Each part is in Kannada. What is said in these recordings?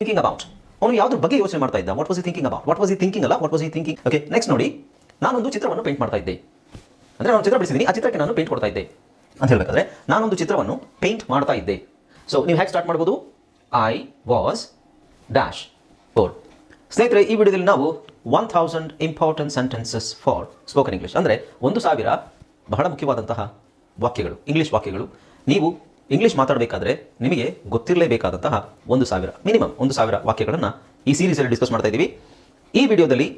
ಥಿಂಕಿಂಗ್ ಅಬೌಟ್ ಅವನು ಯಾವ್ದ್ರ ಬಗ್ಗೆ ಯೋಚನೆ ಮಾಡ್ತಾ ಇದ್ದ? What was he thinking about what was he thinking ಅಲ್ಲ? What was he thinking okay next ನೋಡಿ. ನಾನೊಂದು ಚಿತ್ರವನ್ನು ಪೇಂಟ್ ಮಾಡ್ತಾ ಇದ್ದೆ. ಅಂದ್ರೆ ನಾನು ಚಿತ್ರ ಬಿಡಿಸಿದ್ದೀನಿ ಆ ಚಿತ್ರಕ್ಕೆ ನಾನು ಪೇಂಟ್ ಕೊಡ್ತಾ ಇದ್ದೆ. ಅಂತ ಹೇಳಬೇಕಾದ್ರೆ? ನಾನೊಂದು ಚಿತ್ರವನ್ನು ಪೇಂಟ್ ಮಾಡ್ತಾ ಇದ್ದೆ. ಸೊ ನೀವು ಹೇಗೆ ಸ್ಟಾರ್ಟ್ ಮಾಡ್ಬೋದು? ಐ ವಾಸ್ ಡ್ಯಾಶ್ ಫೋರ್ ಸ್ನೇಹಿತರೆ ಈ ವಿಡಿಯೋದಲ್ಲಿ ನಾವು one thousand important sentences for spoken English ಅಂದರೆ ಒಂದು ಸಾವಿರ ಬಹಳ ಮುಖ್ಯವಾದಂತಹ ವಾಕ್ಯಗಳು ಇಂಗ್ಲಿಷ್ ವಾಕ್ಯಗಳು. ನೀವು ಇಂಗ್ಲಿಷ್ ಮಾತಾಡಬೇಕಾದ್ರೆ ನಿಮಗೆ ಗೊತ್ತಿರಲೇಬೇಕಾದಂತಹ ಒಂದು ಸಾವಿರ ಮಿನಿಮಮ್ ಒಂದು ಸಾವಿರ ವಾಕ್ಯಗಳನ್ನು ಈ ಸೀರೀಸಲ್ಲಿ ಡಿಸ್ಕಸ್ ಮಾಡ್ತಾ ಇದ್ದೀವಿ. ಈ ವಿಡಿಯೋದಲ್ಲಿ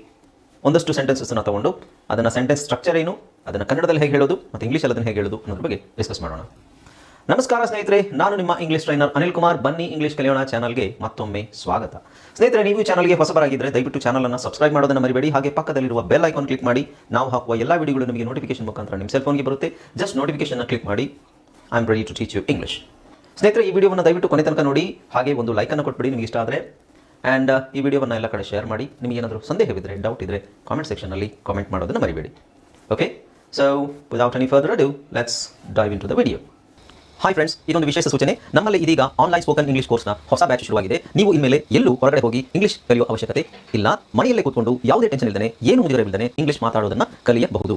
ಒಂದಷ್ಟು ಸೆಂಟೆನ್ಸಸ್ನ ತಗೊಂಡು ಅದನ್ನು ಸೆಂಟೆನ್ಸ್ ಸ್ಟ್ರಕ್ಚರ್ ಏನು, ಅದನ್ನು ಕನ್ನಡದಲ್ಲಿ ಹೇಗೆ ಹೇಳೋದು ಮತ್ತು ಇಂಗ್ಲೀಷಲ್ಲಿ ಅದನ್ನು ಹೇಗೆ ಹೇಳೋದು ಅನ್ನೋದ್ರ ಬಗ್ಗೆ ಡಿಸ್ಕಸ್ ಮಾಡೋಣ. ನಮಸ್ಕಾರ ಸ್ನೇಹಿತರೆ, ನಾನು ನಿಮ್ಮ ಇಂಗ್ಲಿಷ್ ಟ್ರೈನರ್ ಅನಿಲ್ ಕುಮಾರ್. ಬನ್ನಿ ಇಂಗ್ಲಿಷ್ ಕಲಿಯೋಣ ಚಾನಲ್ಗೆ ಮತ್ತೊಮ್ಮೆ ಸ್ವಾಗತ. ಸ್ನೇಹಿತರೆ, ನೀವು ಚಾನಲ್ಗೆ ಹೊಸಬರಾಗಿದ್ದರೆ ದಯವಿಟ್ಟು ಚಾನಲ್ ಅನ್ನು ಸಬ್ಸ್ಕ್ರೈಬ್ ಮಾಡೋದನ್ನು ಮರಿಬೇಡಿ. ಹಾಗೆ ಪಕ್ಕದಲ್ಲಿರುವ ಬೆಲ್ ಐಕಾನ್ ಕ್ಲಿಕ್ ಮಾಡಿ. ನಾವು ಹಾಕುವ ಎಲ್ಲ ವಿಡಿಯೋಗಳು ನಿಮಗೆ ನೋಟಿಫಿಕೇಶನ್ ಮುಖಾಂತರ ನಿಮ್ಮ ಸೆಲ್ಫೋನ್ಗೆ ಬರುತ್ತೆ. ಜಸ್ಟ್ ನೋಟಿಫಿಕೇಶನ್ ಕ್ಲಿಕ್ ಮಾಡಿ. I am ready to teach you English ಸ್ನೇಹಿತರೆ, ಈ ವಿಡಿಯೋವನ್ನು ದಯವಿಟ್ಟು ಕೊನೆ ತನಕ ನೋಡಿ. ಹಾಗೆ ಒಂದು ಲೈಕನ್ನು ಕೊಟ್ಬಿಡಿ ನಿಮಗೆ ಇಷ್ಟ ಆದರೆ. ಆ್ಯಂಡ್ ಈ ವಿಡಿಯೋವನ್ನು ಎಲ್ಲ ಕಡೆ ಶೇರ್ ಮಾಡಿ. ನಿಮಗೆ ಏನಾದರೂ ಸಂದೇಹವಿದ್ದರೆ ಡೌಟ್ ಇದ್ದರೆ ಕಾಮೆಂಟ್ ಸೆಕ್ಷನಲ್ಲಿ ಕಾಮೆಂಟ್ ಮಾಡೋದನ್ನು ಮರಿಬೇಡಿ. Okay so without any further due let's dive into the video hi friends ಇದೊಂದು ವಿಶೇಷ ಸೂಚನೆ. ನಮ್ಮಲ್ಲಿ ಇದೀಗ ಆನ್ಲೈನ್ ಸ್ಪೋಕನ್ ಇಂಗ್ಲಿಷ್ ಕೋರ್ಸ್ನ ಹೊಸ ಬ್ಯಾಚ್ ಶುರುವಾಗಿದೆ. ನೀವು ಇನ್ಮೇಲೆ ಎಲ್ಲೂ ಹೊರಗಡೆ ಹೋಗಿ ಇಂಗ್ಲಿಷ್ ಕಲಿಯುವ ಅವಶ್ಯಕತೆ ಇಲ್ಲ. ಮನೆಯಲ್ಲೇ ಕೂತ್ಕೊಂಡು ಯಾವುದೇ ಟೆನ್ಷನ್ ಇಲ್ಲದೆ ಏನು ಮುಂದಿರಬಿಲ್ಲದೆ ಇಂಗ್ಲಿಷ್ ಮಾತಾಡೋದನ್ನು ಕಲಿಯಬಹುದು.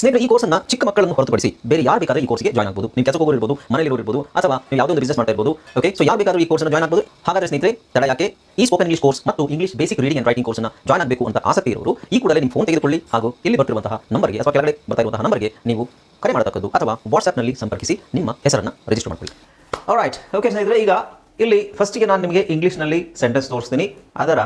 ಸ್ನೇಹಿತರೆ, ಈ ಅನ್ನ ಚಿಕ್ಕ ಮಕ್ಕಳನ್ನು ಹೊರತುಪಡಿಸಿ ಬೇರೆ ಯಾರು ಬೇಕಾದ್ರೆ ಈ ಕೋರ್ಸ್ಗೆ ಜಾಯ್ನ್ ಆಗಬಹುದು ನೀವು ಕೆಲಸಕ್ಕೆ ಹೋಗಿರ್ಬೋದು ಮನೆಯಲ್ಲಿ ಇರ್ಬೋದು, ಅಥವಾ ನೀವು ಯಾವುದೋ ಒಂದು ಬಿಸ್ನೆಸ್ ಮಾಡ್ತಾ ಇರ್ಬೋದು ಓಕೆ ಸೊ ಯಾರು ಬೇಕಾದ್ರೂ ಈ ಕೋರ್ಸ್ ಜಾಯ್ನ್ ಆಗಬಹುದು ಹಾಗಾದ್ರೆ ಸ್ನೇಹಿತರೆ, ತಡ ಯಾಕೆ? ಈ ಸ್ಪೋಕನ್ ಇಂಗ್ಲಿಷ್ ಕೋರ್ಸ್ ಮತ್ತು English basic reading and writing ಕೋರ್ಸ್ನ ಜಾಯ್ನ್ ಆಗಬೇಕು ಅಂತ ಆಸಕ್ತಿ ಇರೋರು, ಈ ಕೂಡಲೇ ನಿಮ್ಮ ಫೋನ್ ತೆಗೆದುಕೊಳ್ಳಿ ಹಾಗೂ ಇಲ್ಲಿ ಬರ್ತಿರುವಂತಹ ನಂಬರ್ಗೆ ಅಥವಾ ಕೆಳಗಡೆ ಬರ್ತಾ ಇರುವಂತಹ ನಂಬರ್ಗೆ ನೀವು ಕರೆ ಮಾಡತಕ್ಕದ್ದು ಅಥವಾ ವಾಟ್ಸ್ಆಪ್ನಲ್ಲಿ ಸಂಪರ್ಕಿಸಿ ನಿಮ್ಮ ಹೆಸರನ್ನು ರಿಜಿಸ್ಟರ್ ಮಾಡ್ಕೊಳ್ಳಿ. ರೈಟ್ ಓಕೆ ಸ್ನೇಹಿತರೆ, ಈಗ ಇಲ್ಲಿ ಫಸ್ಟಿಗೆ ನಾನು ನಿಮಗೆ ಇಂಗ್ಲೀಷ್ನಲ್ಲಿ ಸೆಂಟೆನ್ಸ್ ತೋರಿಸ್ತೀನಿ. ಅದರ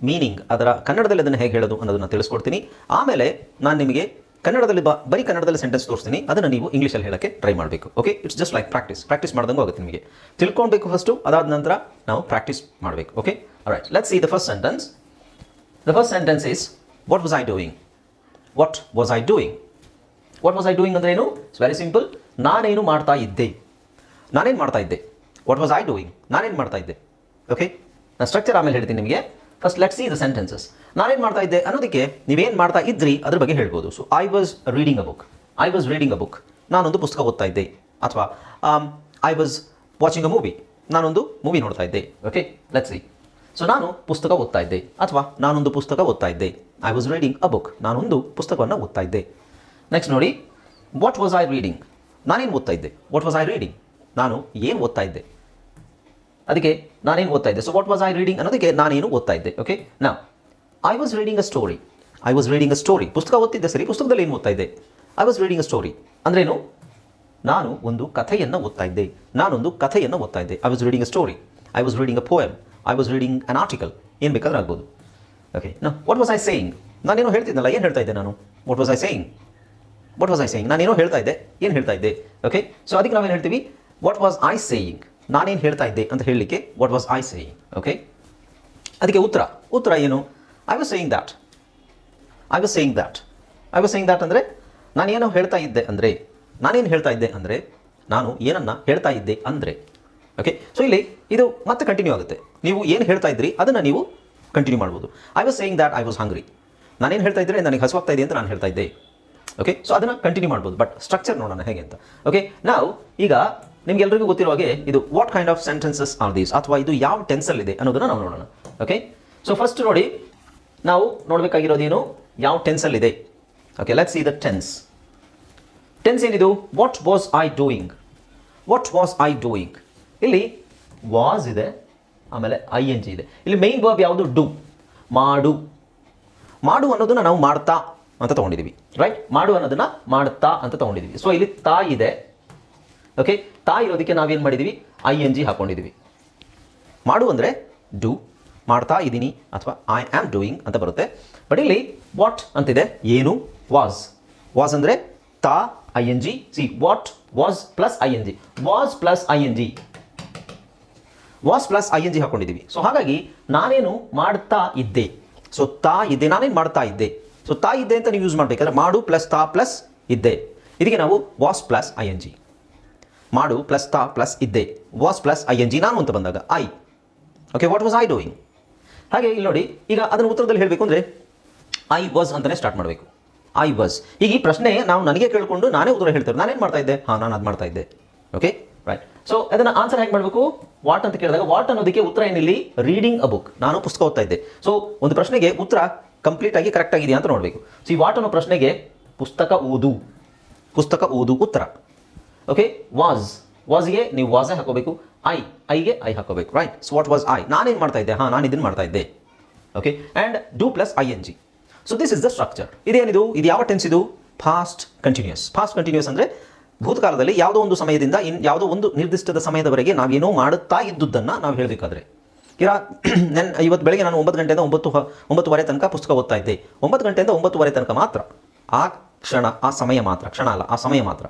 ಮೀನಿಂಗ್ ಅದರ ಕನ್ನಡದಲ್ಲಿ ಅದನ್ನು ಹೇಗೆ ಹೇಳೋದು ಅನ್ನೋದನ್ನು ತಿಳಿಸ್ಕೊಡ್ತೀನಿ. ಆಮೇಲೆ ನಾನು ನಿಮಗೆ ಕನ್ನಡದಲ್ಲಿ ಬರೀ ಕನ್ನಡದಲ್ಲಿ ಸೆಂಟೆನ್ಸ್ ತೋರಿಸ್ತೀನಿ. ಅದನ್ನು ನೀವು ಇಂಗ್ಲೀಷಲ್ಲಿ ಹೇಳಕ್ಕೆ ಟ್ರೈ ಮಾಡಬೇಕು. Okay it's just like practice practice ಮಾಡ್ದಂಗೂ ಆಗುತ್ತೆ ನಿಮಗೆ. ತಿಳ್ಕೊಳ್ಬೇಕು ಫಸ್ಟು ಅದಾದ ನಂತರ ನಾವು ಪ್ರಾಕ್ಟೀಸ್ ಮಾಡಬೇಕು. Okay right let's see the first sentence the first sentence is what was I doing what was I doing what was I doing ಅಂದ್ರೆ ಏನು? ಇಟ್ಸ್ ವೆರಿ ಸಿಂಪಲ್ ನಾನೇನು ಮಾಡ್ತಾ ಇದ್ದೆ? ನಾನೇನು ಮಾಡ್ತಾ ಇದ್ದೆ? ವಾಟ್ ವಾಸ್ ಐ ಡೂಯಿಂಗ್ ನಾನೇನು ಮಾಡ್ತಾ ಇದ್ದೆ? ಓಕೆ ನಾನು ಸ್ಟ್ರಕ್ಚರ್ ಆಮೇಲೆ ಹೇಳ್ತೀನಿ ನಿಮಗೆ. First let see the sentences ನಾನೇನು ಮಾಡ್ತಾ ಇದ್ದೆ ಅನ್ನೋದಕ್ಕೆ ನೀವೇನು ಮಾಡ್ತಾ ಇದ್ರಿ ಅದ್ರ ಬಗ್ಗೆ ಹೇಳ್ಬೋದು. So I was reading a book I was reading a book ನಾನೊಂದು ಪುಸ್ತಕ ಓದ್ತಾ ಇದ್ದೆ. ಅಥವಾ I was watching a movie ನಾನೊಂದು ಮೂವಿ ನೋಡ್ತಾ ಇದ್ದೆ. ಓಕೆ ಲೆಟ್ ಸಿ ಸೊ ನಾನು ಪುಸ್ತಕ ಓದ್ತಾ ಇದ್ದೆ. ಅಥವಾ, ನಾನೊಂದು ಪುಸ್ತಕ ಓದ್ತಾ ಇದ್ದೆ. I was reading a book ನಾನೊಂದು ಪುಸ್ತಕವನ್ನು ಓದ್ತಾ ಇದ್ದೆ. ನೆಕ್ಸ್ಟ್ ನೋಡಿ ವಾಟ್ ವಾಸ್ ಐ ರೀಡಿಂಗ್ ನಾನೇನು ಓದ್ತಾ ಇದ್ದೆ? ವಾಟ್ ವಾಸ್ ಐ ರೀಡಿಂಗ್ ನಾನು ಏನು ಓದ್ತಾ ಇದ್ದೆ? ಅದಕ್ಕೆ ನಾನೇನು ಓದ್ತಾ ಇದ್ದೆ? So what was I reading ಅನ್ನೋದಕ್ಕೆ ನಾನೇನು ಓದ್ತಾ ಇದ್ದೆ? ಓಕೆ ನಾ I was reading a story I was reading a story ಪುಸ್ತಕ ಓದ್ತಿದ್ದೆ ಸರಿ, ಪುಸ್ತಕದಲ್ಲಿ ಏನು ಓದ್ತಾ ಇದ್ದೆ? I was reading a story ಅಂದ್ರೇನು? ನಾನು ಒಂದು ಕಥೆಯನ್ನು ಓದ್ತಾ ಇದ್ದೆ. ನಾನೊಂದು ಕಥೆಯನ್ನು ಓದ್ತಾ ಇದ್ದೆ. I was reading a story I was reading a poem I was reading an article ಏನು ಬೇಕಾದ್ರೆ ಆಗ್ಬೋದು. ಓಕೆ ನಾ ವಾಟ್ ವಾಸ್ ಐ ಸೇಯಿಂಗ್ ನಾನೇನೋ ಹೇಳ್ತಿದ್ದೆನಲ್ಲ ಏನು ಹೇಳ್ತಾ ಇದ್ದೆ ನಾನು? What was I saying what was I saying ನಾನೇನೋ ಹೇಳ್ತಾ ಇದ್ದೆ. ಏನು ಹೇಳ್ತಾ ಇದ್ದೆ? ಓಕೆ ಸೊ ಅದಕ್ಕೆ ನಾವೇನು ಹೇಳ್ತೀವಿ? ವಾಟ್ ವಾಸ್ ಐ ಸೇಯಿಂಗ್ ನಾನೇನು ಹೇಳ್ತಾ ಇದ್ದೆ ಅಂತ ಹೇಳಲಿಕ್ಕೆ what was I saying okay ಅದಕ್ಕೆ ಉತ್ತರ. ಉತ್ತರ ಏನು? I was saying that I was saying that I was saying that ಅಂದರೆ ನಾನೇನೋ ಹೇಳ್ತಾ ಇದ್ದೆ ಅಂದರೆ, ನಾನೇನು ಹೇಳ್ತಾ ಇದ್ದೆ ಅಂದರೆ, ನಾನು ಏನನ್ನ ಹೇಳ್ತಾ ಇದ್ದೆ ಅಂದರೆ. ಓಕೆ ಸೊ ಇಲ್ಲಿ ಇದು ಮತ್ತೆ ಕಂಟಿನ್ಯೂ ಆಗುತ್ತೆ. ನೀವು ಏನು ಹೇಳ್ತಾ ಇದ್ರಿ, ಅದನ್ನು ನೀವು ಕಂಟಿನ್ಯೂ ಮಾಡ್ಬೋದು. I was saying that I was hungry ನಾನೇನು ಹೇಳ್ತಾ ಇದ್ದರೆ ನನಗೆ ಹಸುವಾಗ್ತಾ ಇದೆ ಅಂತ ನಾನು ಹೇಳ್ತಾ ಇದ್ದೆ. ಓಕೆ ಸೊ ಅದನ್ನು ಕಂಟಿನ್ಯೂ ಮಾಡ್ಬೋದು. ಬಟ್ ಸ್ಟ್ರಕ್ಚರ್ ನೋಡೋಣ ಹೇಗೆ ಅಂತ. ಓಕೆ ನಾವು ಈಗ ನಿಮ್ಗೆಲ್ರಿಗೂ ಗೊತ್ತಿರೋ ಹಾಗೆ ಇದು what kind of sentences are these ಅಥವಾ ಇದು ಯಾವ ಟೆನ್ಸಲ್ಲಿದೆ ಅನ್ನೋದನ್ನು ನಾವು ನೋಡೋಣ. ಓಕೆ ಸೊ ಫಸ್ಟ್ ನೋಡಿ, ನಾವು ನೋಡಬೇಕಾಗಿರೋದೇನು? ಯಾವ ಟೆನ್ಸಲ್ಲಿದೆ okay let's see the tense tense ಏನಿದು? What was I doing what was I doing ಇಲ್ಲಿ ವಾಸ್ ಇದೆ, ಆಮೇಲೆ ಐ ಎನ್ ಜಿ ಇದೆ. ಇಲ್ಲಿ ಮೈನ್ ವರ್ಬ್ ಯಾವುದು? ಡು ಮಾಡು. ಮಾಡು ಅನ್ನೋದನ್ನ ನಾವು ಮಾಡ್ತಾ ಅಂತ ತಗೊಂಡಿದ್ದೀವಿ ರೈಟ್ ಮಾಡು ಅನ್ನೋದನ್ನ ಮಾಡ್ತಾ ಅಂತ ತಗೊಂಡಿದ್ದೀವಿ ಸೊ ಇಲ್ಲಿ ತಾ ಇದೆ. ಓಕೆ ತಾ ಇರೋದಕ್ಕೆ ನಾವೇನು ಮಾಡಿದ್ದೀವಿ ಐ ಎನ್ ಜಿ ಹಾಕ್ಕೊಂಡಿದ್ದೀವಿ ಮಾಡು ಅಂದರೆ ಡು ಮಾಡ್ತಾ ಇದ್ದೀನಿ ಅಥವಾ ಐ ಆಮ್ ಡೂಯಿಂಗ್ ಅಂತ ಬರುತ್ತೆ. ಬಟ್ ಇಲ್ಲಿ ವಾಟ್ ಅಂತಿದೆ? ಏನು? ವಾಸ್ ವಾಸ್ ಅಂದರೆ ತಾ I N G see what was plus I N G was plus I N G was plus I N G ಹಾಕೊಂಡಿದ್ದೀವಿ so ಹಾಗಾಗಿ ನಾನೇನು ಮಾಡ್ತಾ ಇದ್ದೆ. ಸೊ ತಾ ಇದ್ದೆ. ನಾನೇನು ಮಾಡ್ತಾ ಇದ್ದೆ? ಸೊ ತಾ ಇದ್ದೆ ಅಂತ ನೀವು ಯೂಸ್ ಮಾಡಬೇಕಾದ್ರೆ ಮಾಡು ಪ್ಲಸ್ ತಾ ಪ್ಲಸ್ ಇದ್ದೆ. ಇದಕ್ಕೆ ನಾವು was plus I N G ಮಾಡು ಪ್ಲಸ್ ತಾ ಪ್ಲಸ್ ಇದ್ದೆ. Was plus I N G ನಾನು ಅಂತ ಬಂದಾಗ I okay what was I doing ಹಾಗೆ ಇಲ್ಲಿ ನೋಡಿ, ಈಗ ಅದನ್ನು ಉತ್ತರದಲ್ಲಿ ಹೇಳಬೇಕು ಅಂದರೆ ಐ ವಾಸ್ ಅಂತಲೇ ಸ್ಟಾರ್ಟ್ ಮಾಡಬೇಕು. ಐ ವಾಸ್ ಈಗ ಈ ಪ್ರಶ್ನೆ ನಾವು ನನಗೆ ಕೇಳಿಕೊಂಡು ನಾನೇ ಉತ್ತರ ಹೇಳ್ತೇವೆ ನಾನೇನು ಮಾಡ್ತಾ ಇದ್ದೆ? ಹಾಂ, ನಾನು ಅದು ಮಾಡ್ತಾ ಇದ್ದೆ. ಓಕೆ ರೈಟ್ ಸೊ ಅದನ್ನು ಆನ್ಸರ್ ಹೇಗೆ ಮಾಡಬೇಕು? ವಾಟ್ ಅಂತ ಕೇಳಿದಾಗ ವಾಟ್ ಅನ್ನೋದಕ್ಕೆ ಉತ್ತರ ಏನಿಲ್ಲಿ? ರೀಡಿಂಗ್ ಅ ಬುಕ್ ನಾನು ಪುಸ್ತಕ ಓದ್ತಾ ಇದ್ದೆ. ಸೊ ಒಂದು ಪ್ರಶ್ನೆಗೆ ಉತ್ತರ ಕಂಪ್ಲೀಟ್ ಆಗಿ ಕರೆಕ್ಟ್ ಆಗಿದೆಯಾ ಅಂತ ನೋಡಬೇಕು. ಸೊ ಈ ವಾಟ್ ಅನ್ನೋ ಪ್ರಶ್ನೆಗೆ ಪುಸ್ತಕ ಓದು. ಪುಸ್ತಕ ಓದು ಉತ್ತರ. ಓಕೆ ವಾಸ್ ವಾಸ್ಗೆ ನೀವು ವಾಸ್ ಹಾಕೋಬೇಕು ಐ ಐಗೆ ಐ ಹಾಕೋಬೇಕು right so what was I ನಾನೇನು ಮಾಡ್ತಾ ಇದ್ದೆ? ಹಾಂ ನಾನು ಇದನ್ನು ಮಾಡ್ತಾ ಇದ್ದೆ. Okay and do plus I N G so this is the structure ಇದೇನಿದು? ಇದು ಯಾವ ಟೆನ್ಸ್ ಇದು? ಫಾಸ್ಟ್ ಕಂಟಿನ್ಯೂಸ್ ಫಾಸ್ಟ್ ಕಂಟಿನ್ಯೂಸ್ ಅಂದರೆ ಭೂತಕಾಲದಲ್ಲಿ ಯಾವುದೋ ಒಂದು ಸಮಯದಿಂದ ಇನ್ ಯಾವುದೋ ಒಂದು ನಿರ್ದಿಷ್ಟದ ಸಮಯದವರೆಗೆ ನಾವೇನೋ ಮಾಡುತ್ತಾ ಇದ್ದುದನ್ನು ನಾವು ಹೇಳಬೇಕಾದ್ರೆ. ಈಗ ನೆನ್, ಇವತ್ತು ಬೆಳಗ್ಗೆ ನಾನು ಒಂಬತ್ತು ಗಂಟೆಯಿಂದ ಒಂಬತ್ತು ಒಂಬತ್ತುವರೆ ತನಕ ಪುಸ್ತಕ ಓದ್ತಾ ಇದ್ದೆ. ಒಂಬತ್ತು ಗಂಟೆಯಿಂದ ಒಂಬತ್ತುವರೆ ತನಕ ಮಾತ್ರ. ಆ ಕ್ಷಣ, ಆ ಸಮಯ ಮಾತ್ರ. ಕ್ಷಣ ಅಲ್ಲ, ಆ ಸಮಯ ಮಾತ್ರ.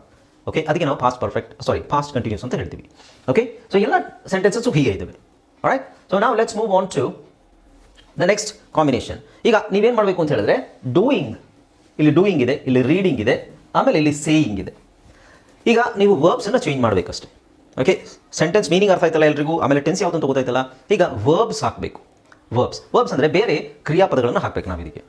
ಓಕೆ ಅದಕ್ಕೆ ನಾವು past perfect sorry past continuous ಅಂತ ಹೇಳ್ತೀವಿ. ಓಕೆ ಸೊ ಎಲ್ಲ ಸೆಂಟೆನ್ಸಸ್ಸು ಹೀಗೆ ಇದ್ದಾವೆ ರೈಟ್ ಸೊ ನಾವು let's move on to the next combination ಈಗ ನೀವೇನು ಮಾಡಬೇಕು ಅಂತ ಹೇಳಿದ್ರೆ ಡೂಯಿಂಗ್ ಇಲ್ಲಿ ಡೂಯಿಂಗ್ ಇದೆ, ಇಲ್ಲಿ ರೀಡಿಂಗ್ ಇದೆ, ಆಮೇಲೆ ಇಲ್ಲಿ ಸೇಯಿಂಗ್ ಇದೆ. ಈಗ ನೀವು ವರ್ಬ್ಸನ್ನು ಚೇಂಜ್ ಮಾಡಬೇಕಷ್ಟೇ. ಓಕೆ ಸೆಂಟೆನ್ಸ್ ಮೀನಿಂಗ್ ಅರ್ಥ ಆಯ್ತಲ್ಲ ಎಲ್ರಿಗೂ? ಆಮೇಲೆ ಟೆನ್ಸ್ ಯಾವ್ದು ಅಂತ ಗೊತ್ತಾಯ್ತಲ್ಲ? ಈಗ ವರ್ಬ್ಸ್ ಹಾಕಬೇಕು. ವರ್ಬ್ಸ್ ವರ್ಬ್ಸ್ ಅಂದರೆ ಬೇರೆ ಕ್ರಿಯಾಪದಗಳನ್ನು ಹಾಕಬೇಕು ನಾವು ಇದಕ್ಕೆ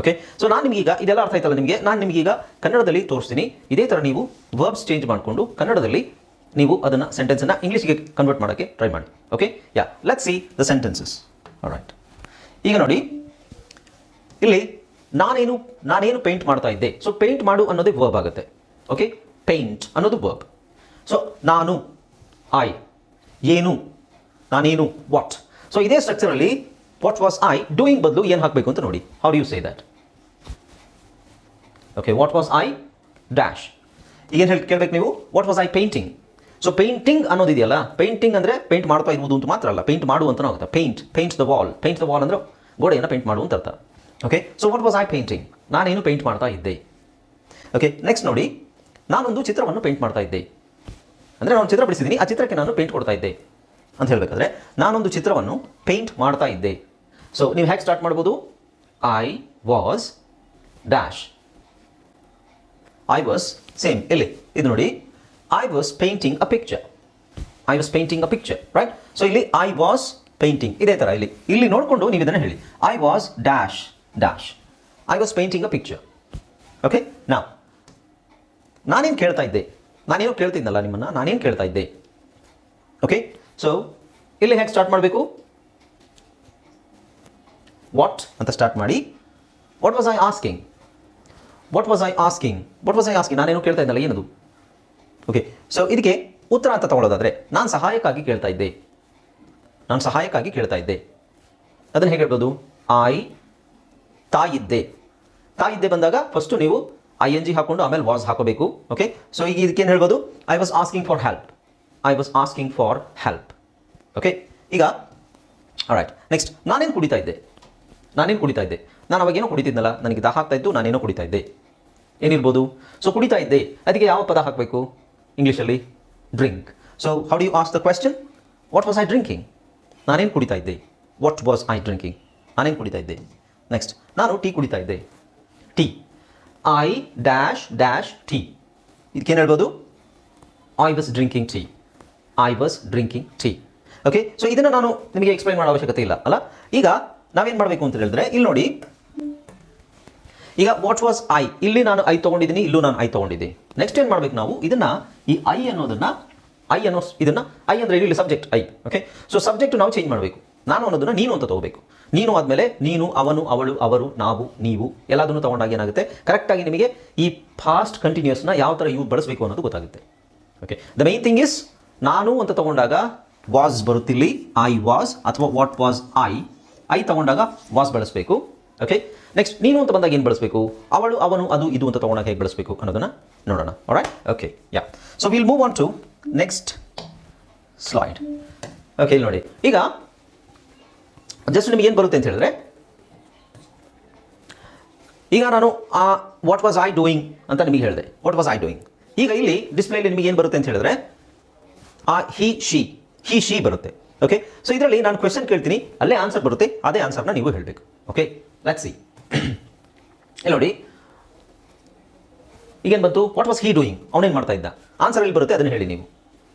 ಓಕೆ ಸೊ ನಾನು ನಿಮಗೀಗ ಇದೆಲ್ಲ ಅರ್ಥ ಆಯ್ತಲ್ಲ ನಿಮಗೆ? ನಾನು ನಿಮಗೀಗ ಕನ್ನಡದಲ್ಲಿ ತೋರಿಸ್ತೀನಿ. ಇದೇ ಥರ ನೀವು ವರ್ಬ್ಸ್ ಚೇಂಜ್ ಮಾಡಿಕೊಂಡು ಕನ್ನಡದಲ್ಲಿ ನೀವು ಅದನ್ನು ಸೆಂಟೆನ್ಸನ್ನು ಇಂಗ್ಲೀಷ್ಗೆ ಕನ್ವರ್ಟ್ ಮಾಡೋಕ್ಕೆ ಟ್ರೈ ಮಾಡಿ. Okay yeah let see the sentences right ಈಗ ನೋಡಿ. ಇಲ್ಲಿ ನಾನೇನು ನಾನೇನು ಪೇಂಟ್ ಮಾಡ್ತಾ ಇದ್ದೆ? ಸೊ ಪೇಂಟ್ ಮಾಡು ಅನ್ನೋದೇ ವರ್ಬ್ ಆಗುತ್ತೆ. ಓಕೆ ಪೇಂಟ್ ಅನ್ನೋದು ವರ್ಬ್ ಸೊ ನಾನು ಐ ಏನು, ನಾನೇನು ವಾಟ್ ಸೊ ಇದೇ ಸ್ಟ್ರಕ್ಚರಲ್ಲಿ ವಾಟ್ ವಾಸ್ ಐ ಡೂಯಿಂಗ್ ಬದಲು ಏನು ಹಾಕಬೇಕು ಅಂತ ನೋಡಿ. How do you say that okay what was I dash ಏನು ಹೇಳಿ, ಕೇಳಬೇಕು ನೀವು? What was I painting so painting ಅನ್ನೋದಿದೆಯಲ್ಲ painting ಅಂದರೆ ಪೇಂಟ್ ಮಾಡ್ತಾ ಇರುವುದು ಅಂತ ಮಾತ್ರ ಅಲ್ಲ ಪೇಂಟ್ ಮಾಡು ಅಂತ ಆಗುತ್ತೆ. Paint paint the wall paint the wall ಅಂದರೆ ಗೋಡೆಯನ್ನು ಪೇಂಟ್ ಮಾಡು ಅಂತ ಅರ್ಥ. Okay so what was I painting ನಾನೇನು ಪೇಂಟ್ ಮಾಡ್ತಾ ಇದ್ದೆ? ಓಕೆ ನೆಕ್ಸ್ಟ್ ನೋಡಿ, ನಾನೊಂದು ಚಿತ್ರವನ್ನು ಪೇಂಟ್ ಮಾಡ್ತಾ ಇದ್ದೆ. ಅಂದರೆ ನಾನು ಚಿತ್ರ ಬಿಡಿಸಿದ್ದೀನಿ ಆ ಚಿತ್ರಕ್ಕೆ ನಾನು ಪೇಂಟ್ ಕೊಡ್ತಾ ಇದ್ದೆ. ಅಂತ ಹೇಳಬೇಕಾದ್ರೆ, ನಾನೊಂದು ಚಿತ್ರವನ್ನು ಪೇಂಟ್ ಮಾಡ್ತಾ ಇದ್ದೆ. ಸೊ ನೀವು ಹೇಗೆ ಸ್ಟಾರ್ಟ್ ಮಾಡ್ಬೋದು? I was dash I was same ಇಲ್ಲಿ. ಇದು ನೋಡಿ. I was painting a picture I was painting a picture right so ಇಲ್ಲಿ ಐ ವಾಸ್ ಪೇಂಟಿಂಗ್ ಇದೇ ಥರ ಇಲ್ಲಿ. ಇಲ್ಲಿ ನೋಡಿಕೊಂಡು ನೀವು ಇದನ್ನು ಹೇಳಿ. I was dash dash I was painting a picture okay ನಾ ನಾನೇನು ಕೇಳ್ತಾ ಇದ್ದೆ? ನಾನೇನು ಕೇಳ್ತಿದ್ನಲ್ಲ ನಿಮ್ಮನ್ನು. ನಾನೇನು ಕೇಳ್ತಾ ಇದ್ದೆ? ಓಕೆ ಸೊ ಇಲ್ಲಿ ಹೇಗೆ ಸ್ಟಾರ್ಟ್ ಮಾಡಬೇಕು? ವಾಟ್ ಅಂತ ಸ್ಟಾರ್ಟ್ ಮಾಡಿ. What was I asking what was I asking what was I asking ನಾನೇನು ಕೇಳ್ತಾ ಇದ್ದಲ್ಲ, ಏನದು? ಓಕೆ ಸೊ ಇದಕ್ಕೆ ಉತ್ತರ ಅಂತ ತಗೊಳ್ಳೋದಾದರೆ ನಾನು ಸಹಾಯಕ್ಕಾಗಿ ಕೇಳ್ತಾ ಇದ್ದೆ. ನಾನು ಸಹಾಯಕ್ಕಾಗಿ ಕೇಳ್ತಾ ಇದ್ದೆ. ಅದನ್ನು ಹೇಗೆ ಹೇಳ್ಬೋದು? ಐ ತಾಯಿದ್ದೆ. ತಾಯಿದ್ದೆ ಬಂದಾಗ ಫಸ್ಟು ನೀವು ಐ ಎನ್ ಜಿ ಹಾಕೊಂಡು ಆಮೇಲೆ ವಾಸ್ ಹಾಕೋಬೇಕು. ಓಕೆ ಸೊ ಈಗ ಇದಕ್ಕೇನು ಹೇಳ್ಬೋದು? I was asking for help I was asking for help okay ಈಗ ರೈಟ್ ನೆಕ್ಸ್ಟ್ ನಾನೇನು ಕುಡಿತಾ ಇದ್ದೆ? ನಾನೇನು ಕುಡಿತಾ ಇದ್ದೆ? ನಾನು ಅವಾಗೇನೋ ಕುಡಿತಿದ್ನಲ್ಲ, ನನಗೆ ದಾಹ ಆಗ್ತಾ ಇದ್ದು ನಾನೇನೋ ಕುಡಿತಾ ಇದ್ದೆ. ಏನಿರ್ಬೋದು? ಸೊ ಕುಡಿತಾ ಇದ್ದೆ. ಅದಕ್ಕೆ ಯಾವ ಪದ ಹಾಕಬೇಕು? ಇಂಗ್ಲೀಷಲ್ಲಿ? Drink. So how do you ask the question what was I drinking ನಾನೇನು ಕುಡಿತಾ ಇದ್ದೆ? ವಾಟ್ ವಾಸ್ ಐ ಡ್ರಿಂಕಿಂಗ್ ನಾನೇನು ಕುಡಿತಾ ಇದ್ದೆ? ನೆಕ್ಸ್ಟ್ ನಾನು ಟೀ ಕುಡಿತಾ ಇದ್ದೆ. Tea I dash dash tea ಇದಕ್ಕೇನು ಹೇಳ್ಬೋದು? I was drinking tea I was drinking tea okay so ಇದನ್ನು ನಾನು ನಿಮಗೆ ಎಕ್ಸ್ಪ್ಲೈನ್ ಮಾಡೋ ಅವಶ್ಯಕತೆ ಇಲ್ಲ, ಅಲ್ಲ? ಈಗ ನಾವೇನು ಮಾಡಬೇಕು ಅಂತ ಹೇಳಿದ್ರೆ, ಇಲ್ಲಿ ನೋಡಿ. ಈಗ ವಾಟ್ ವಾಸ್ ಐ ಇಲ್ಲಿ ನಾನು ಐ ತಗೊಂಡಿದ್ದೀನಿ, ಇಲ್ಲೂ ನಾನು ಐ ತಗೊಂಡಿದ್ದೀನಿ. ನೆಕ್ಸ್ಟ್ ಏನು ಮಾಡ್ಬೇಕು ನಾವು? ಇದನ್ನ ಈ ಐ ಅನ್ನೋದನ್ನ ಐ ಅನ್ನೋ ಇದನ್ನ ಐ ಅಂದ್ರೆ ಇಲ್ಲಿ subject I okay so subject ನಾವು ಚೇಂಜ್ ಮಾಡಬೇಕು. ನಾನು ಅನ್ನೋದನ್ನ ನೀನು ಅಂತ ತಗೋಬೇಕು. ನೀನು ಆದಮೇಲೆ ನೀನು, ಅವನು, ಅವಳು, ಅವರು, ನಾವು, ನೀವು, ಎಲ್ಲದನ್ನು ತಗೊಂಡಾಗ ಏನಾಗುತ್ತೆ? ಕರೆಕ್ಟಾಗಿ ನಿಮಗೆ ಈ ಫಾಸ್ಟ್ ಕಂಟಿನ್ಯೂಸ್ನ ಯಾವ ಥರ ಯೂಸ್ ಬಳಸಬೇಕು ಅನ್ನೋದು ಗೊತ್ತಾಗುತ್ತೆ. Okay the main thing is ನಾನು ಅಂತ ತಗೊಂಡಾಗ ವಾಸ್ ಬರುತ್ತಿಲ್ಲಿ ಐ ವಾಸ್ ಅಥವಾ ವಾಟ್ ವಾಸ್ ಐ ಐ ತಗೊಂಡಾಗ ವಾಸ್ ಬಳಸಬೇಕು. ಓಕೆ ನೆಕ್ಸ್ಟ್ ನೀನು ಅಂತ ಬಂದಾಗ ಏನು ಬಳಸಬೇಕು? ಅವಳು, ಅವನು, ಅದು, ಇದು ಅಂತ ತಗೊಂಡಾಗ ಹೇಗೆ ಬಳಸಬೇಕು ಅನ್ನೋದನ್ನ ನೋಡೋಣ. Right okay yeah so will move on to next slide okay ಇಲ್ಲಿ ನೋಡಿ. ಈಗ ಜಸ್ಟ್ ನಿಮ್ಗೆ ಏನು ಬರುತ್ತೆ ಅಂತ ಹೇಳಿದ್ರೆ, ಈಗ ನಾನು, ಆ ವಾಟ್ ವಾಸ್ ಐ ಡೂಯಿಂಗ್ ಅಂತ ನಿಮಗೆ ಹೇಳಿದೆ. ವಾಟ್ ವಾಸ್ ಐ ಡೂಯಿಂಗ್ ಈಗ ಇಲ್ಲಿ ಡಿಸ್ಪ್ಲೇಲಿ ನಿಮಗೆ ಏನು ಬರುತ್ತೆ ಅಂತ ಹೇಳಿದ್ರೆ, ಆ ಹಿ ಶಿ ಹಿ ಶಿ ಬರುತ್ತೆ. ಓಕೆ ಸೊ ಇದರಲ್ಲಿ ನಾನು ಕ್ವೆಶನ್ ಕೇಳ್ತೀನಿ. ಅಲ್ಲೇ ಆನ್ಸರ್ ಬರುತ್ತೆ. ಅದೇ ಆನ್ಸರ್ನ ನೀವು ಹೇಳಬೇಕು. ಓಕೆ ಲೆಟ್ ಸಿ ಇಲ್ಲಿ ನೋಡಿ. ಈಗೇನು ಬಂತು? ವಾಟ್ ವಾಸ್ ಹಿ ಡೂಯಿಂಗ್ ಅವನೇನು ಮಾಡ್ತಾ ಇದ್ದ? ಆನ್ಸರ್ ಎಲ್ಲಿ ಬರುತ್ತೆ? ಅದನ್ನು ಹೇಳಿ ನೀವು.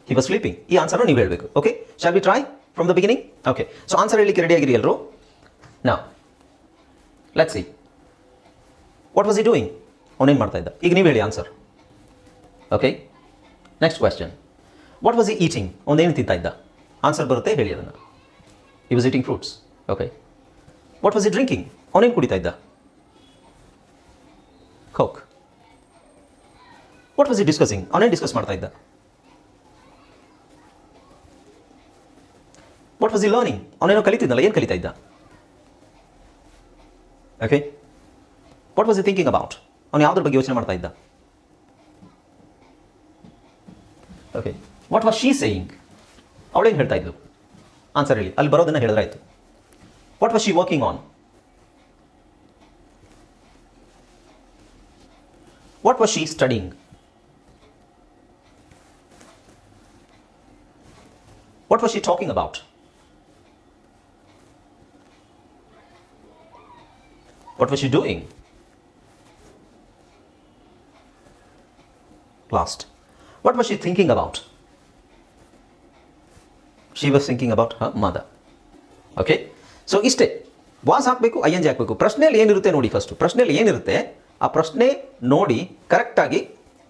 ಹಿ ವಾಸ್ ಸ್ಲೀಪಿಂಗ್ ಈ ಆನ್ಸರ್ನ ನೀವು ಹೇಳಬೇಕು. Okay shall be try from the beginning okay so answer ಹೇಳಲಿಕ್ಕೆ ರೆಡಿ ಆಗಿರಿ ಎಲ್ಲರೂ ನಾವು let see what was he doing ಅವನೇನು ಮಾಡ್ತಾ ಇದ್ದ? ಈಗ ನೀವು ಹೇಳಿ answer okay next question what was he eating ಅವನೇನು ತಿಂತಾ ಇದ್ದ? ಆನ್ಸರ್ ಬರುತ್ತೆ, ಹೇಳಿ ಅದನ್ನು. He was eating fruits okay what was he drinking ಅವನೇನು ಕುಡಿತಾ ಇದ್ದ? Coke what was he discussing ಅವನೇನು ಡಿಸ್ಕಸ್ ಮಾಡ್ತಾ ಇದ್ದ? ವಾಟ್ ವಾಸ್ ಇ ಲರ್ನಿಂಗ್ ಅವನೇನೋ ಕಲಿತಿದ್ದಲ್ಲ ಏನು ಕಲಿತಾ ಇದ್ದ? Okay what was he thinking about ಅವನು ಯಾವುದ್ರ ಬಗ್ಗೆ ಯೋಚನೆ ಮಾಡ್ತಾ ಇದ್ದ? Okay what was she saying ಅವಳೇನು ಹೇಳ್ತಾ ಇದ್ಲು? ಆನ್ಸರ್ ಹೇಳಿ. ಅಲ್ಲಿ ಬರೋದನ್ನು ಹೇಳಿದ್ರಾಯ್ತು. What was she working on what was she studying what was she talking about what was she doing Last. What was she thinking about? She was thinking about her mother. Okay so ಇಷ್ಟೇ. ವಾಸ್ ಹಾಕಬೇಕು ಐ ಎನ್ ಜಿ ಹಾಕಬೇಕು. ಪ್ರಶ್ನೆಯಲ್ಲಿ ಏನಿರುತ್ತೆ ನೋಡಿ ಫಸ್ಟು ಪ್ರಶ್ನೆಯಲ್ಲಿ ಏನಿರುತ್ತೆ? ಆ ಪ್ರಶ್ನೆ ನೋಡಿ ಕರೆಕ್ಟಾಗಿ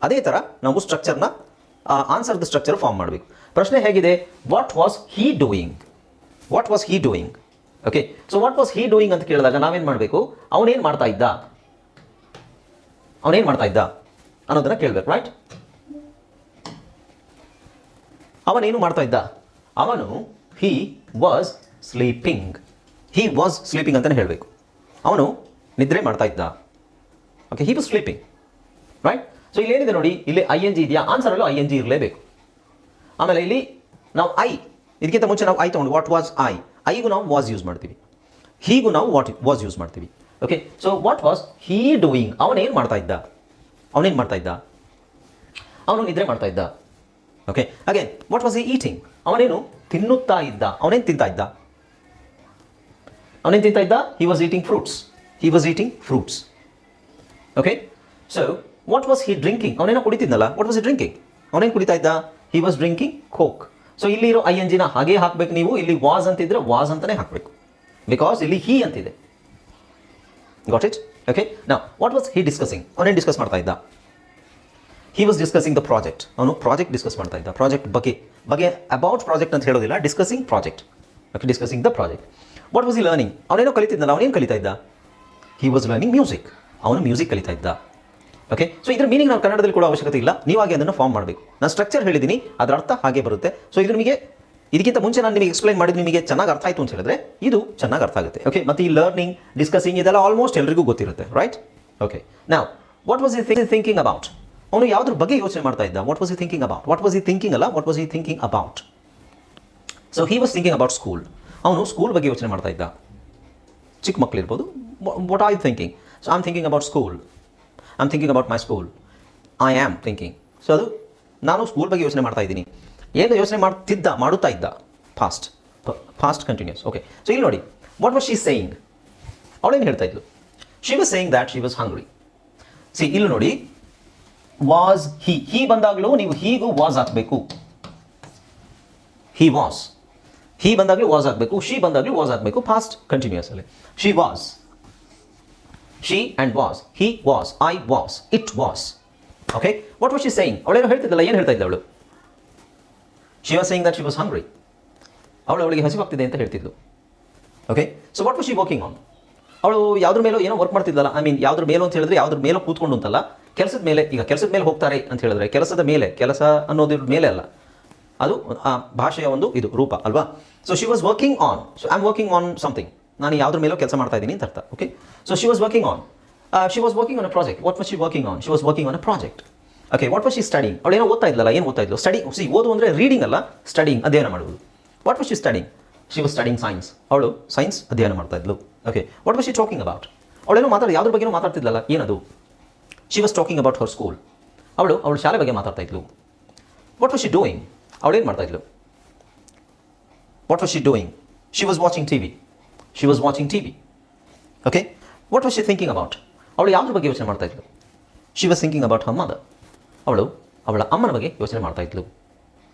ಅದೇ ಥರ ನಾವು ಸ್ಟ್ರಕ್ಚರ್ನ ಆನ್ಸರ್ದ ಸ್ಟ್ರಕ್ಚರ್ ಫಾರ್ಮ್ ಮಾಡಬೇಕು. ಪ್ರಶ್ನೆ ಹೇಗಿದೆ? What was he doing what was he doing okay so what was he doing ಅಂತ ಕೇಳಿದಾಗ ನಾವೇನು ಮಾಡಬೇಕು? ಅವನೇನು ಮಾಡ್ತಾ ಇದ್ದ? ಅವನೇನು ಮಾಡ್ತಾ ಇದ್ದ? ಅನ್ನೋದನ್ನು ಕೇಳಬೇಕು ರೈಟ್ ಅವನೇನು ಮಾಡ್ತಾ ಇದ್ದ? ಅವನು he was sleeping he was sleeping ಅಂತಲೇ ಹೇಳಬೇಕು. ಅವನು ನಿದ್ರೆ ಮಾಡ್ತಾ ಇದ್ದ. Okay he was sleeping right so ಇಲ್ಲಿ ಏನಿದೆ ನೋಡಿ, ಇಲ್ಲಿ ಐ ಎನ್ ಜಿ ಇದೆಯಾ? ಆನ್ಸರಲ್ಲೂ ಐ ಎನ್ ಜಿ ಇರಲೇಬೇಕು. ಆಮೇಲೆ ಇಲ್ಲಿ ನಾವು ಐ ಇದಕ್ಕಿಂತ ಮುಂಚೆ ನಾವು ಐ ತೊಗೊಂಡು ವಾಟ್ ವಾಸ್ ಐ ಐಗೂ ನಾವು ವಾಸ್ ಯೂಸ್ ಮಾಡ್ತೀವಿ. ಹೀಗೂ ನಾವು ವಾಟ್ ವಾಸ್ ಯೂಸ್ ಮಾಡ್ತೀವಿ. Okay so what was he doing ಅವನೇನು ಮಾಡ್ತಾ ಇದ್ದ? ಅವನೇನು ಮಾಡ್ತಾ ಇದ್ದ? ಅವನು ನಿದ್ರೆ ಮಾಡ್ತಾ ಇದ್ದ. Okay again what was he eating ಅವನೇನು ತಿನ್ನುತ್ತಾ ಇದ್ದ. ಅವನೇನು ತಿಂತಾ ಇದ್ದ? ಅವನೇನು ತಿಂತಾ ಇದ್ದ? He was eating fruits he was eating fruits okay so what was he drinking ಅವನೇನೋ ಕುಡಿತಿದ್ನಲ್ಲ? ವಾಟ್ ವಾಸ್ ಹಿ ಡ್ರಿಂಕಿಂಗ್ ಅವನೇನು ಕುಡಿತಾ ಇದ್ದ? He was drinking coke so ಇಲ್ಲಿರೋ ಐ ಎನ್ ಜಿನ ಹಾಗೆ ಹಾಕಬೇಕು ನೀವು. ಇಲ್ಲಿ ವಾಸ್ ಅಂತಿದ್ರೆ ವಾಸ್ ಅಂತಲೇ ಹಾಕಬೇಕು. ಬಿಕಾಸ್ ಇಲ್ಲಿ ಹಿ ಅಂತಿದೆ. ಗಾಟ್ ಇಟ್ ಓಕೆ ನಾ ವಾಟ್ ವಾಸ್ ಹಿ ಡಿಸ್ಕಸಿಂಗ್ ಅವನೇನು ಡಿಸ್ಕಸ್ ಮಾಡ್ತಾ ಇದ್ದ? He was discussing the project ಅವನು ಪ್ರಾಜೆಕ್ಟ್ ಡಿಸ್ಕಸ್ ಮಾಡ್ತಾ ಇದ್ದ. ಪ್ರಾಜೆಕ್ಟ್ ಬಗ್ಗೆ ಬಗ್ಗೆ ಅಬೌಟ್ ಪ್ರಾಜೆಕ್ಟ್ ಅಂತ ಹೇಳೋದಿಲ್ಲ discussing project okay discussing the project what was he learning ಅವನೇನೋ ಕಲಿತಿದ್ದಲ್ಲ ಅವನೇನು ಕಲಿತಾ ಇದ್ದ? ಹಿ ವಾಸ್ ಲರ್ನಿಂಗ್ ಮ್ಯೂಸಿಕ್ ಅವನು ಮ್ಯೂಸಿಕ್ ಕಲಿತಾ ಇದ್ದ. ಓಕೆ ಸೊ ಇದ್ರ ಮೀನಿಂಗ್ ನಾವು ಕನ್ನಡದಲ್ಲಿ ಕೂಡ ಅವಶ್ಯಕತೆ ಇಲ್ಲ. ನೀವಾಗಿ ಅದನ್ನು ಫಾರ್ಮ್ ಮಾಡಬೇಕು. ನಾನು ಸ್ಟ್ರಕ್ಚರ್ ಹೇಳಿದ್ದೀನಿ ಅದರ ಅರ್ಥ ಹಾಗೆ ಬರುತ್ತೆ. ಸೊ ಇದು ನಿಮಗೆ, ಇದಕ್ಕಿಂತ ಮುಂಚೆ ನಾನು ನಿಮಗೆ ಎಕ್ಸ್ಪ್ಲೈನ್ ಮಾಡಿದ್ದು ನಿಮಗೆ ಚೆನ್ನಾಗಿ ಅರ್ಥ ಆಯಿತು ಅಂತ ಹೇಳಿದ್ರೆ ಇದು ಚೆನ್ನಾಗಿ ಅರ್ಥ ಆಗುತ್ತೆ. ಓಕೆ ಮತ್ತು ಈ ಲರ್ನಿಂಗ್ ಡಿಸ್ಕಸಿಂಗ್ ಇದೆಲ್ಲ ಆಲ್ಮೋಸ್ಟ್ ಎಲ್ರಿಗೂ ಗೊತ್ತಿರುತ್ತೆ ರೈಟ್ ಓಕೆ ನಾವು what was he thinking about ಅವನು ಯಾವುದ್ರ ಬಗ್ಗೆ ಯೋಚನೆ ಮಾಡ್ತಾ ಇದ್ದ? What was he thinking about what was he thinking ಅಲ್ಲ? What was he thinking about so he was thinking about school ಅವನು ಸ್ಕೂಲ್ ಬಗ್ಗೆ ಯೋಚನೆ ಮಾಡ್ತಾ ಇದ್ದ. ಚಿಕ್ಕ ಮಕ್ಕಳಿರ್ಬೋದು what are you thinking so I'm thinking about school I'm thinking about my school I am thinking so ಅದು ನಾನು ಸ್ಕೂಲ್ ಬಗ್ಗೆ ಯೋಚನೆ ಮಾಡ್ತಾ ಇದ್ದೀನಿ. ಏನು ಯೋಚನೆ ಮಾಡ್ತಿದ್ದ? ಮಾಡುತ್ತಾ ಇದ್ದ? Fast fast continuous okay so ಇಲ್ಲಿ ನೋಡಿ. ವಾಟ್ ವಾಸ್ ಶಿ ಸೇಯಿಂಗ್ ಅವಳೇನು ಹೇಳ್ತಾ ಇದ್ಲು? She was saying that she was hungry see ಇಲ್ಲಿ ನೋಡಿ. ವಾಸ್ ಹಿ ಹಿ ಬಂದಾಗಲೂ ನೀವು ಹೀಗೂ ವಾಸ್ ಹಾಕಬೇಕು. ಹಿ ವಾಸ್ ಹಿ ಬಂದಾಗಲೂ ವಾಸ್ ಹಾಕಬೇಕು. ಶಿ ಬಂದಾಗಲೂ ವಾಸ್ ಹಾಕಬೇಕು ಫಾಸ್ಟ್ ಕಂಟಿನ್ಯೂಸ್ ಅಲ್ಲಿ. She was she and was he was I was it was okay what was she saying ಅವಳೇನು ಹೇಳ್ತಿದ್ದಲ್ಲ, ಏನು ಹೇಳ್ತಾ ಇದ್ದಳು she was saying that she was hungry ಅವಳು ಅವಳಿಗೆ ಹಸಿವಾಗ್ತಿದೆ ಅಂತ ಹೇಳ್ತಿದ್ದು okay so what was she working on ಅವಳು ಯಾವ್ದ್ರ ಮೇಲೋ ಏನೋ ವರ್ಕ್ ಮಾಡ್ತಿದ್ದಲ್ಲ. ಐ ಮೀನ್ ಯಾವ್ದ್ರ ಮೇಲೋ ಅಂತ ಹೇಳಿದ್ರೆ ಯಾವ್ದ್ರ ಮೇಲೋ ಕೂತ್ಕೊಂಡು ಅಂತಲ್ಲ. ಕೆಲಸದ ಮೇಲೆ, ಈಗ ಕೆಲಸದ ಮೇಲೆ ಹೋಗ್ತಾರೆ ಅಂತ ಹೇಳಿದ್ರೆ ಕೆಲಸದ ಮೇಲೆ, ಕೆಲಸ ಅನ್ನೋದ್ರ ಮೇಲೆ ಅಲ್ಲ. ಅದು ಆ ಭಾಷೆಯ ಒಂದು ಇದು, ರೂಪ, ಅಲ್ವಾ? So she was working on so I am working on something ನಾನು ಯಾವ್ದ್ರ ಮೇಲೋ ಕೆಲಸ ಮಾಡ್ತಾ ಇದ್ದೀನಿ ಅಂತ ಅರ್ಥ okay so she was working on she was working on a project what was she working on she was working on a project okay what was she studying ಅವಳು ಏನೋ ಓದ್ತಾ ಇದ್ಲಲ್ಲ, ಏನು ಓದ್ತಾ ಇದ್ಲು? ಸ್ಟಡಿ ಸಿ ಓದು ಅಂದರೆ ರೀಡಿಂಗ್ ಅಲ್ಲ ಸ್ಟಡಿಂಗ್ ಅಧ್ಯಯನ ಮಾಡುವುದು. What was she studying she was studying science ಅವಳು ಸೈನ್ಸ್ ಅಧ್ಯಯನ ಮಾಡ್ತಾ ಇದ್ಲು okay what was she talking about ಅವಳೇನೋ ಮಾತಾಡಿ, ಯಾವ್ದ್ರ ಬಗ್ಗೆನೂ ಮಾತಾಡ್ತಿದ್ಲಲ್ಲ, ಏನದು? She was talking about her school ಅವಳು ಅವಳು ಶಾಲೆ ಬಗ್ಗೆ ಮಾತಾಡ್ತಾ ಇದ್ಲು. ವಾಟ್ ವಾಸ್ ಶಿ ಡೂಯಿಂಗ್ ಅವಳೇನು ಮಾಡ್ತಾ ಇದ್ಲು? What was she doing she was watching T V she was watching T V okay what was she thinking about ಅವಳು ಯಾವ್ದ್ರ ಬಗ್ಗೆ ಯೋಚನೆ ಮಾಡ್ತಾ ಇದ್ಲು? She was thinking about her mother ಅವಳು ಅವಳ ಅಮ್ಮನ ಬಗ್ಗೆ ಯೋಚನೆ ಮಾಡ್ತಾ ಇದ್ಲು.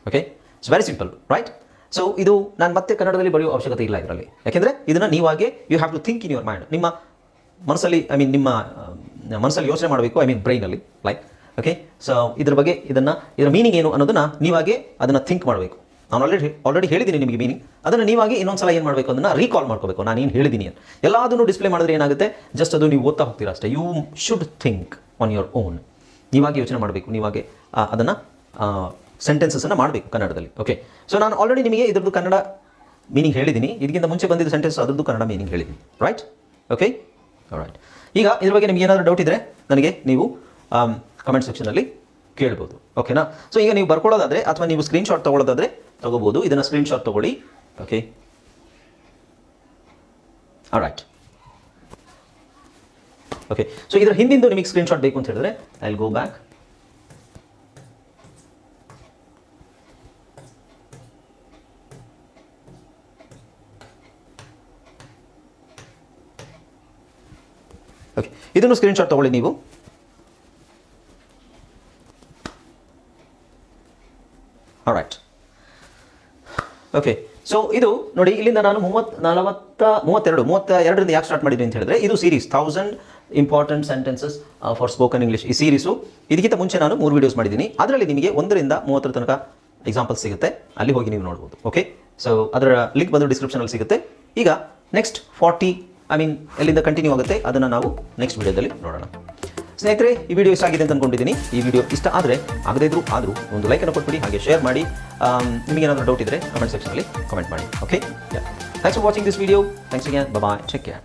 Okay it's very simple right so ಇದು ನಾನು ಮತ್ತೆ ಕನ್ನಡದಲ್ಲಿ ಬರೆಯುವ ಅವಶ್ಯಕತೆ ಇಲ್ಲ ಇದರಲ್ಲಿ. ಯಾಕೆಂದರೆ ಇದನ್ನು ನೀವಾಗೆ you have to think in your mind ನಿಮ್ಮ ಮನಸ್ಸಲ್ಲಿ ಐ ಮೀನ್ ನಿಮ್ಮ ಮನಸ್ಸಲ್ಲಿ ಯೋಚನೆ ಮಾಡಬೇಕು ಐ ಮೀನ್ ಬ್ರೈನಲ್ಲಿ ಲೈಕ್ ಓಕೆ ಸೊ ಇದ್ರ ಬಗ್ಗೆ ಇದನ್ನು, ಇದರ ಮೀನಿಂಗ್ ಏನು ಅನ್ನೋದನ್ನು ನೀವಾಗೆ ಅದನ್ನು ಥಿಂಕ್ ಮಾಡಬೇಕು. ನಾನು ಆಲ್ರೆಡಿ ಆಲ್ರೆಡಿ ಹೇಳಿದ್ದೀನಿ ನಿಮಗೆ ಮೀನಿಂಗ್ ಅದನ್ನು ನೀವಾಗಿ ಇನ್ನೊಂದ್ಸಲ ಏನು ಮಾಡಬೇಕು ಅದನ್ನು ರೀಕಾಲ್ ಮಾಡ್ಕೋಬೇಕು. ನಾನು ಏನು ಹೇಳಿದ್ದೀನಿ ಅಂತ. ಎಲ್ಲದನ್ನು ಡಿಸ್ಪ್ಲೇ ಮಾಡಿದ್ರೆ ಏನಾಗುತ್ತೆ? ಜಸ್ಟ್ ಅದು ನೀವು ಓದ್ತಾ ಹೋಗ್ತೀರಾ ಅಷ್ಟೇ. You should think on your own ನೀವಾಗಿ ಯೋಚನೆ ಮಾಡಬೇಕು. ನೀವಾಗೆ ಅದನ್ನು ಸೆಂಟೆನ್ಸಸ್ಸನ್ನು ಮಾಡಬೇಕು ಕನ್ನಡದಲ್ಲಿ ಓಕೆ ಸೊ ನಾನು ಆಲ್ರೆಡಿ ನಿಮಗೆ ಇದ್ರದ್ದು ಕನ್ನಡ ಮೀನಿಂಗ್ ಹೇಳಿದ್ದೀನಿ ಇದಕ್ಕಿಂತ ಮುಂಚೆ ಬಂದಿದ್ದ ಸೆಂಟೆನ್ಸ್ ಅದರದ್ದು ಕನ್ನಡ ಮೀನಿಂಗ್ ಹೇಳಿದ್ದೀನಿ ರೈಟ್ ಓಕೆ ರೈಟ್ ಈಗ ಇದ್ರ ಬಗ್ಗೆ ನಿಮ್ಗೆ ಏನಾದರೂ ಡೌಟ್ ಇದ್ದರೆ ನನಗೆ ನೀವು ಕಮೆಂಟ್ ಸೆಕ್ಷನಲ್ಲಿ ಕೇಳ್ಬೋದು. ಓಕೆನಾ ಸೊ ಈಗ ನೀವು ಬರ್ಕೊಳ್ಳೋದಾದರೆ ಅಥವಾ ನೀವು ಸ್ಕ್ರೀನ್ಶಾಟ್ ತೊಗೊಳ್ಳೋದಾದರೆ ತೊಗೋಬೋದು. ಇದನ್ನು ಸ್ಕ್ರೀನ್ಶಾಟ್ ತೊಗೊಳ್ಳಿ. ಓಕೆ ರೈಟ್ ಓಕೆ ಸೊ ಇದರ ಹಿಂದಿಂದು ನಿಮಗೆ ಸ್ಕ್ರೀನ್ಶಾಟ್ ಬೇಕು ಅಂತ ಹೇಳಿದ್ರೆ ಐ ಗೋ ಬ್ಯಾಕ್ ಓಕೆ ಇದನ್ನು ಸ್ಕ್ರೀನ್ಶಾಟ್ ತಗೊಳ್ಳಿ ನೀವು. ರೈಟ್ ಓಕೆ ಸೊ ಇದು ನೋಡಿ, ಇಲ್ಲಿಂದ ನಾನು ಮೂವತ್ ನಲವತ್ತ, ಮೂವತ್ತೆರಡು ಮೂವತ್ತ ಎರಡರಿಂದ ಯಾಕೆ ಸ್ಟಾರ್ಟ್ ಮಾಡಿದ್ವಿ ಅಂತ ಹೇಳಿದ್ರೆ, ಇದು series thousand important sentences for spoken English ಈ ಸೀರೀಸು ಇದಕ್ಕಿಂತ ಮುಂಚೆ ನಾನು ಮೂರು ವೀಡಿಯೋಸ್ ಮಾಡಿದ್ದೀನಿ. ಅದರಲ್ಲಿ ನಿಮಗೆ ಒಂದರಿಂದ ಮೂವತ್ತರ ತನಕ ಎಕ್ಸಾಂಪಲ್ ಸಿಗುತ್ತೆ. ಅಲ್ಲಿ ಹೋಗಿ ನೀವು ನೋಡ್ಬೋದು. ಓಕೆ ಸೊ ಅದರ ಲಿಂಕ್ ಬಂದು ಡಿಸ್ಕ್ರಿಪ್ಷನಲ್ಲಿ ಸಿಗುತ್ತೆ. ಈಗ ನೆಕ್ಸ್ಟ್ ಫಾರ್ಟಿ ಐ ಮೀನ್ ಎಲ್ಲಿಂದ ಕಂಟಿನ್ಯೂ ಆಗುತ್ತೆ, ಅದನ್ನು ನಾವು ನೆಕ್ಸ್ಟ್ ವಿಡಿಯೋದಲ್ಲಿ ನೋಡೋಣ. ಸ್ನೇಹಿತರೆ, ಈ ವಿಡಿಯೋ ಇಷ್ಟ ಆಗಿದೆ ಅಂತ ಅಂದ್ಕೊಂಡಿದ್ದೀನಿ ಈ ವಿಡಿಯೋ ಇಷ್ಟ ಆದರೆ, ಆಗದೇ ಇದ್ರೂ ಆದರೂ ಒಂದು ಲೈಕನ್ನು ಕೊಟ್ಬಿಡಿ, ಹಾಗೆ ಶೇರ್ ಮಾಡಿ. ನಿಮಗೆ ಏನಾದರೂ ಡೌಟ್ ಇದ್ದರೆ ಕಮೆಂಟ್ ಸೆಕ್ಷನಲ್ಲಿ ಕಮೆಂಟ್ ಮಾಡಿ. Okay thanks for watching this video thanks again bye take care